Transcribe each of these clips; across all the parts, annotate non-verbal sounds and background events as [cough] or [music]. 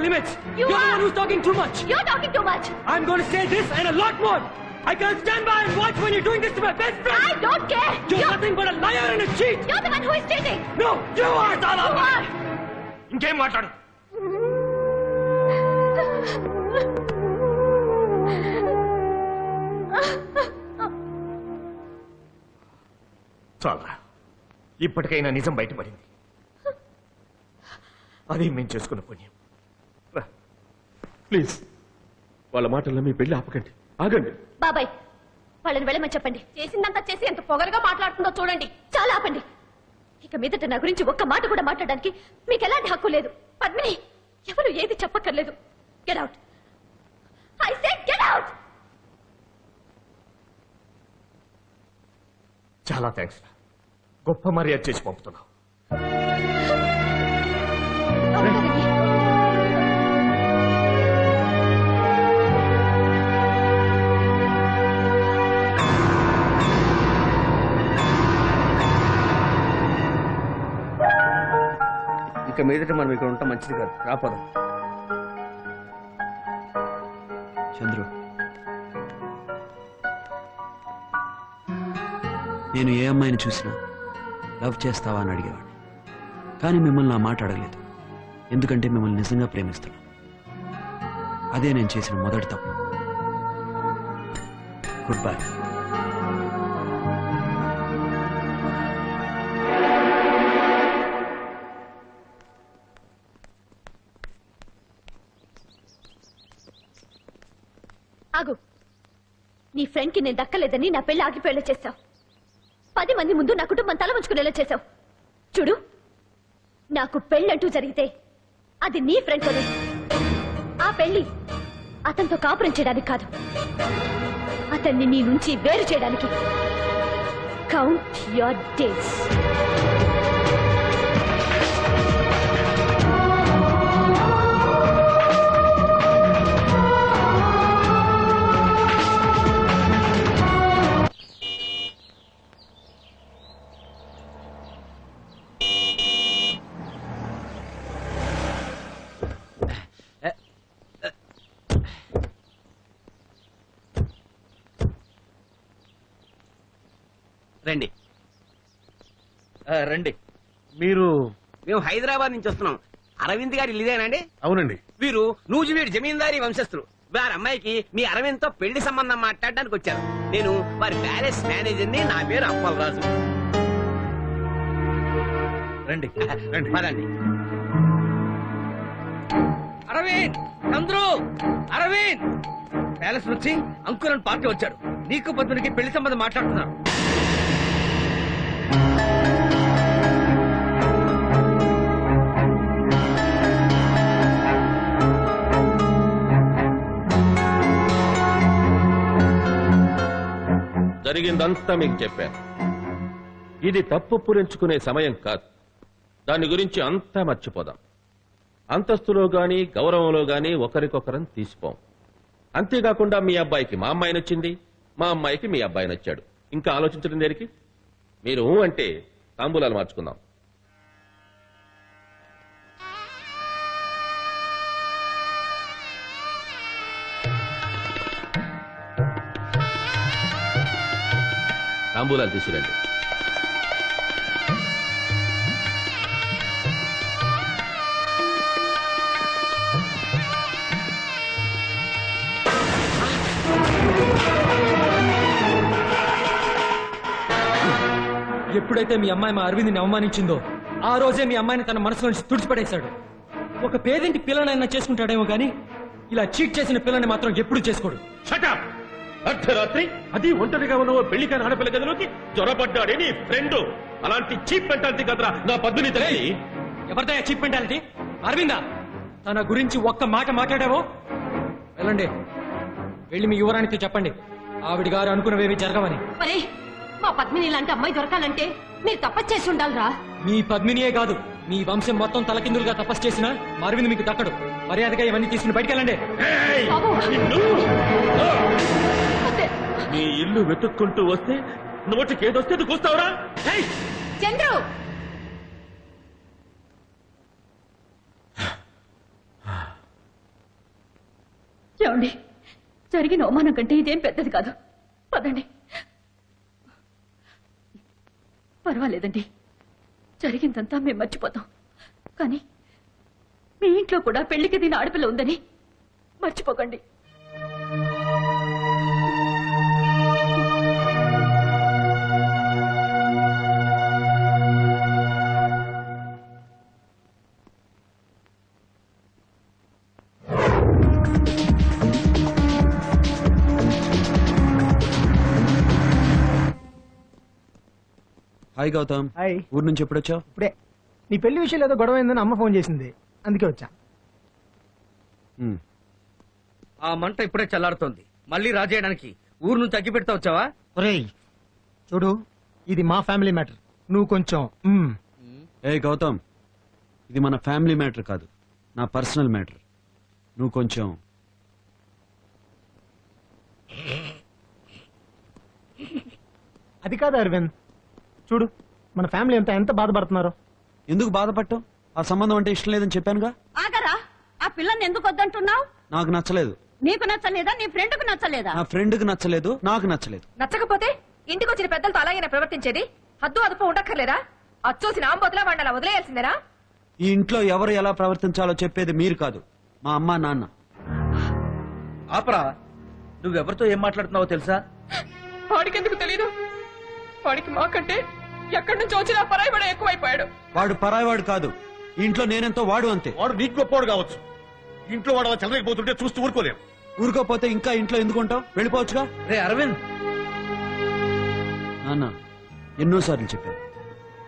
limits. You You're the are. one who's talking too much. You're talking too much. I'm going to say this and a lot more. I can't stand by and watch when you're doing this to my best friend. I don't care. You're, You're, nothing but a liar and a cheat. you're the one who is cheating. No, you are. You are. ఇంకేం మాట్లాడు చాలరా ఇప్పటికైనా నిజం బయటపడింది అది మేము చేసుకున్న పుణ్యం. ప్లీజ్. వాళ్ళ మాటల్లో మీ పెళ్ళి ఆపకండి. ఆగండి. బాబాయ్ వాళ్ళని వెళ్ళమని చెప్పండి. చేసిందంతా చేసి ఎంత పొగరుగా మాట్లాడుతుందో చూడండి. చాలా ఆపండి. ఇక మీదట నా గురించి ఒక్క మాట కూడా మాట్లాడడానికి మీకు ఎలాంటి హక్కు లేదు. పద్మిని ఎవరు ఏది చెప్పక్కర్లేదు. Get out I say get out చాలా థ్యాంక్స్ గొప్ప మర్యాద చేసి పంపుతున్నావు. ఇక మీదట మనం ఇక్కడ ఉంటాం. మంచిది కాదు. రాపదం చంద్రు నేను ఏ అమ్మాయిని చూసినా లవ్ చేస్తావా అని అడిగేవాడిని కానీ మిమ్మల్ని ఆ మాట అడగలేదు. ఎందుకంటే మిమ్మల్ని నిజంగా ప్రేమిస్తున్నాను అదే నేను చేసిన మొదటి తప్పు. గుడ్ బై ఫ్రెండ్కి నేను దక్కలేదని నా పెళ్ళి ఆగిపోయేలా చేశావు. పది మంది ముందు నా కుటుంబం తల ఉంచుకునేలా చేశావు. చూడు నాకు పెళ్ళంటూ జరిగితే అది నీ ఫ్రెండ్తోనే ఆ పెళ్ళి అతనితో కాపురం చేయడానికి కాదు. అతన్ని నీ నుంచి వేరు చేయడానికి. కౌంట్ యువర్ డేస్ రండి. ఆ, రండి. మీరు మేము హైదరాబాద్ నుంచి వస్తున్నాం. అరవింద్ గారి ఇల్లుదేనండి అవునండి. వీరు నూజివీడు జమీందారీ వంశస్థులు. వారి అమ్మాయికి మీ అరవింద్తో పెళ్ళి సంబంధం మాట్లాడడానికి వచ్చారు. నేను వారి ప్యాలెస్ మేనేజర్ని నా పేరు అప్పలరాజు. రండి. రండి. పదండి. అరవింద్! చంద్రు! అరవింద్! ప్యాలెస్ నుంచి అంకురన్ పార్టీ వచ్చాడు నీకు పద్మునికి పెళ్ళి సంబంధం మాట్లాడుతున్నారు. జరిగిందంతా మీకు చెప్పాను. ఇది తప్పు పురించుకునే సమయం కాదు. దాని గురించి అంతా మర్చిపోదాం. అంతస్తులో గాని గౌరవంలో గాని ఒకరికొకరం తీసిపోం. అంతేకాకుండా మీ అబ్బాయికి మా అమ్మాయి నచ్చింది మా అమ్మాయికి మీ అబ్బాయి నచ్చాడు. ఇంకా ఆలోచించడం దేనికి? మీరు ఊ అంటే తాంబూలాలు మార్చుకుందాం. తాంబూలాలు తీసుకురండి. ఎప్పుడైతే మీ అమ్మాయి మా అరవింద్ని అవమానించిందో ఆ రోజే మీ అమ్మాయిని తన మనసు నుంచి తుడిచిపడేశాడు. ఒక పేదింటి పిల్లనైనా చేసుకుంటాడేమో కానీ ఇలా చీట్ చేసిన పిల్లని మాత్రం ఎప్పుడు చేసుకోడు. షటప్ అర్ధరాత్రి అది ఒంటరిగా ఉన్న ఓ పెళ్ళి కాని ఆడపిల్ల గదిలోకి జ్వరపడ్డాడే నీ ఫ్రెండ్. అలాంటి చీప్ మెంటాలిటీ కదరా నా పద్దుని తెలిసి ఎవరిదయ్యా చీప్ మెంటాలిటీ అరవిందా తన గురించి ఒక్క మాట మాట్లాడావో? వెళ్ళండి. వెళ్ళి మీ యువరానికి చెప్పండి. ఆవిడ గారు అనుకున్నవేవి జరగవని. మరి మా పద్మిని లాంటి అమ్మాయి దొరకాలంటే మీరు తప్పచ్చు చేసి ఉండాలిరా. మీ పద్మినియే కాదు మీ వంశం మొత్తం తలకిందులుగా తపస్సు చేసిన మా అరవింద్ మీకు దక్కడు. మర్యాదగా ఇవన్నీ తీసుకుని బయటకెళ్ళండి. నీ ఇల్లు వెతుక్కుంటూ వస్తే నోటికి ఏదొస్తే నువ్వు కూస్తావురా? ఏయ్! చంద్రు! ఏమండి? జరిగిన అవమానం కంటే ఇదేం పెద్దది కాదు. పదండి. పర్వాలేదండి. జరిగిందంతా మేము మర్చిపోతాం. కానీ మీ ఇంట్లో కూడా పెళ్ళికి దీని ఆడపిల్ల ఉందని మర్చిపోకండి. హాయ్ గౌతమ్. హాయ్. ఊరు నుంచి ఎప్పుడొచ్చావు? ఇప్పుడే. నీ పెళ్ళి విషయంలో ఏదో గొడవ అయిందని అమ్మ ఫోన్ చేసింది. అందుకే వచ్చా. ఆ మంట ఇప్పుడే చల్లారుతోంది. మళ్ళీ రాజేయడానికి ఊరు నుంచి తగ్గి పెడతా వచ్చావా? ఒరేయ్ చూడు ఇది మా ఫ్యామిలీ మ్యాటర్ నువ్వు కొంచెం. ఏ గౌతమ్ ఇది మన ఫ్యామిలీ మ్యాటర్ కాదు. నా పర్సనల్ మ్యాటర్ నువ్వు కొంచెం. అది కాదు అరవింద్. చూడు మన ఫ్యామిలీ అంతా ఎంత బాధపడుతున్నారో. ఎందుకు బాధపడటం ఆ సంబంధం అంటే ఇష్టం లేదని చెప్పానుగా? ఆగరా. ఆ పిల్లని ఎందుకు వద్దంటున్నావు? నాకు నచ్చలేదు. నీకు నచ్చలేదా? నీ ఫ్రెండ్కు నచ్చలేదా? నా ఫ్రెండ్కి నచ్చలేదు నాకు నచ్చలేదు. నచ్చకపోతే ఇంటికి వచ్చిన పెద్దలతో అలాగే ప్రవర్తించేది? హద్దు అదుపు ఉండక్కర్లేదా? అచ్చోసిన ఆంబోతులా వాడిని అలా వదిలేయాల్సిందేనా? ఈ ఇంట్లో ఎవరు ఎలా ప్రవర్తించాలో చెప్పేది మీరు కాదు మా అమ్మ నాన్న. ఆపరా. నువ్వెవరితో ఏం మాట్లాడుతున్నావో తెలుసా? వాడికి ఎందుకు తెలీదు? వాడికి మాకంటే ఎక్కడి నుంచి వచ్చినా పరాయి ఎక్కువైపోయాడు. వాడు పరాయవాడు కాదు ఈ ఇంట్లో నేనెంతో వాడు అంతే. వాడు నీకు గొప్పవాడు కావచ్చు. ఇంట్లో వాడు అలా చెలరేకపోతుంటే చూస్తూ ఊరుకోలేం. ఊరుకోపోతే ఇంకా ఇంట్లో ఎందుకు ఉంటావు? వెళ్ళిపోవచ్చుగా? రే అరవింద్. నాన్న ఎన్నోసార్లు చెప్పాను.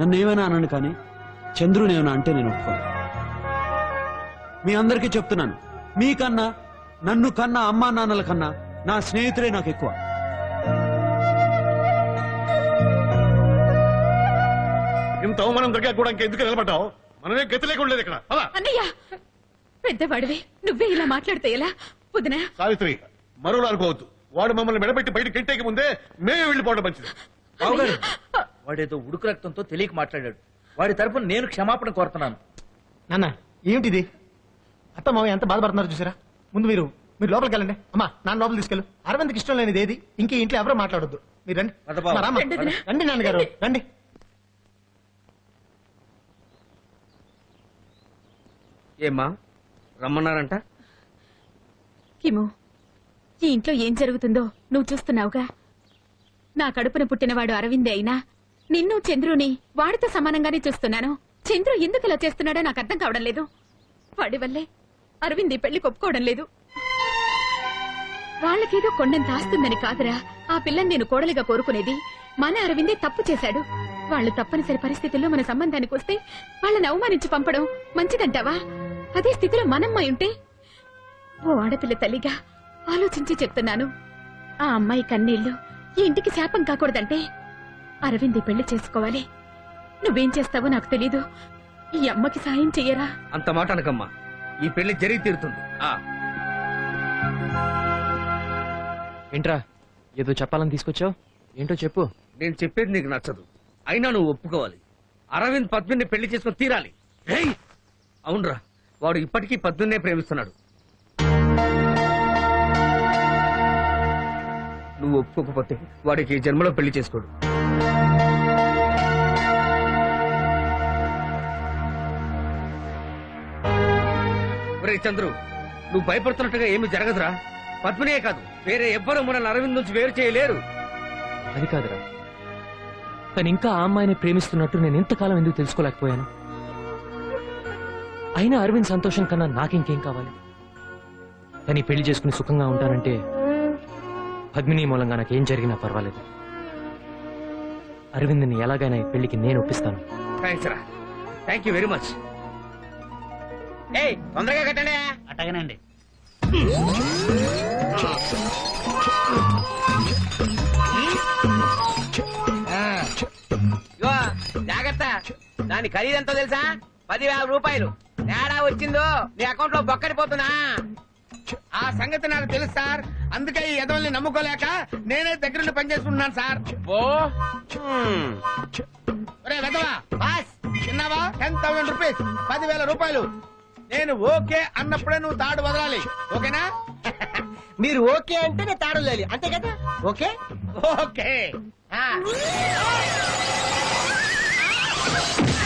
నన్ను ఏమైనా అన్నాను కానీ చంద్రుని ఏమైనా అంటే నేను ఒప్పుకోను. మీ అందరికీ చెప్తున్నాను. మీకన్నా నన్ను కన్నా అమ్మా నాన్నల కన్నా నా స్నేహితులే నాకు ఎక్కువ. ఇంత అవమానం దగ్గర కూడా ఇంకెందుకు నిలబడ్డావు? మనమే గతి లేకుండా ఇక్కడ. పద. అన్నయ్య! పెద్దవాడివి నువ్వే ఇలా మాట్లాడితే ఎలా? వదినా. సావిత్రి మరోలా అనుకోవద్దు. వాడు మమ్మల్ని మెడబెట్టి బయట గెంటేకి ముందే మేమే వెళ్ళిపోవడం మంచిది. వాడేదో ఉడుకు రక్తంతో తెలియక మాట్లాడాడు. వాడి తరపున నేను క్షమాపణ కోరుతున్నాను. నాన్న ఏమిటిది? అత్త మావ ఎంత బాధపడుతున్నారో చూసారా? ముందు మీరు మీరు లోపలికి వెళ్ళండి. అమ్మా నాన్న లోపల తీసుకెళ్ళు. అరవింద్కి ఇష్టం లేనిది ఏది? ఇంకే ఇంట్లో ఎవరో మాట్లాడొద్దు. మీరు రండి. అమ్మా, రామ్మా. రండి నాన్నగారు రండి. ఏమ్మా? రమ్మన్నారంట? కిము ఈ ఇంట్లో ఏం జరుగుతుందో నువ్వు చూస్తున్నావుగా? నా కడుపున పుట్టినవాడు అరవిందే అయినా నిన్ను చంద్రుని వాడితో సమానంగానే చూస్తున్నాను. చంద్రు ఎందుకు ఇలా చేస్తున్నాడో నాకు అర్థం కావడం లేదు. వాడి వల్లే అరవింద్ ఈ పెళ్ళి ఒప్పుకోవడం లేదు. వాళ్ళకేదో కొండం తాస్తుందని కాదురా. ఆ పిల్లని నేను కోడలిగా కోరుకునేది. మన అరవిందే తప్పు చేశాడు. వాళ్ళు తప్పనిసరి పరిస్థితుల్లో మన సంబంధానికి వస్తే వాళ్ళని అవమానించి పంపడం మంచిదంటావా? అదే స్థితిలో మనమ్మాయి ఉంటే? ఓ ఆడపిల్ల తల్లిగా ఆలోచించి చెప్తున్నాను. ఆ అమ్మాయి కన్నీళ్ళు ఈ ఇంటికి శాపం కాకూడదంటే? అరవింద్ ఈ పెళ్ళి చేసుకోవాలి. నువ్వేం చేస్తావో నాకు తెలీదు. ఈ అమ్మకి సాయం చెయ్యరా? అంత మాట అనకమ్మా. ఈ పెళ్ళి జరిగి తీరుతుంది. ఆ. ఏంట్రా ఏదో చెప్పాలని తీసుకొచ్చావు? ఏంటో చెప్పు. నేను చెప్పేది నీకు నచ్చదు. అయినా నువ్వు ఒప్పుకోవాలి. అరవింద్ పద్మిని పెళ్ళి చేసుకుని తీరాలి. ఏయ్! అవునరా. వాడు ఇప్పటికీ పద్దున్నే ప్రేమిస్తున్నాడు. నువ్వు ఒప్పుకోకపోతే వాడికి జన్మలో పెళ్ళి చేసుకోడు. చంద్రు నువ్వు భయపడుతున్నట్టుగా ఏమి జరగదురా. పద్మినే కాదు వేరే ఎవ్వరూ మనల్ని అరవింద్ నుంచి వేరు చేయలేరు. అది కాదురా. కానీ ఇంకా ఆ అమ్మాయిని ప్రేమిస్తున్నట్టు నేను ఇంతకాలం ఎందుకు తెలుసుకోలేకపోయాను? అయినా అరవింద్ సంతోషం కన్నా నాకింకేం కావాలి? కానీ పెళ్ళి చేసుకుని సుఖంగా ఉంటానంటే పద్మిని మూలంగా నాకేం జరిగినా పర్వాలేదు. అరవింద్ని ఎలాగైనా ఈ పెళ్ళికి నేను ఒప్పిస్తాను. థ్యాంక్స్ రా. Thank you very much. ఏయ్ తొందరగా కట్టండి. అట్టగనండి. ఇగో జాగ్రత్త. దాని ఖరీదంతా తెలుసా? పదివేల రూపాయలు. తేడా వచ్చిందో? నీ అకౌంట్లో బొక్కడిపోతున్నా. ఆ సంగతి నాకు తెలుసు సార్. అందుకే ఈ ఎదవల్ని నమ్ముకోలేక నేనే దగ్గరుండి పనిచేసుకుంటున్నాను సార్. ఒరే వెదవా బాస్ చిన్నవా? టెన్ థౌసండ్ రూపీస్ పదివేల రూపాయలు. నేను ఓకే అన్నప్పుడే నువ్వు తాడు వదలాలి. ఓకేనా? [laughs] మీరు ఓకే అంటే నేను తాడు లేలి అంతే కదా? ఓకే? ఓకే. ఆ. [laughs]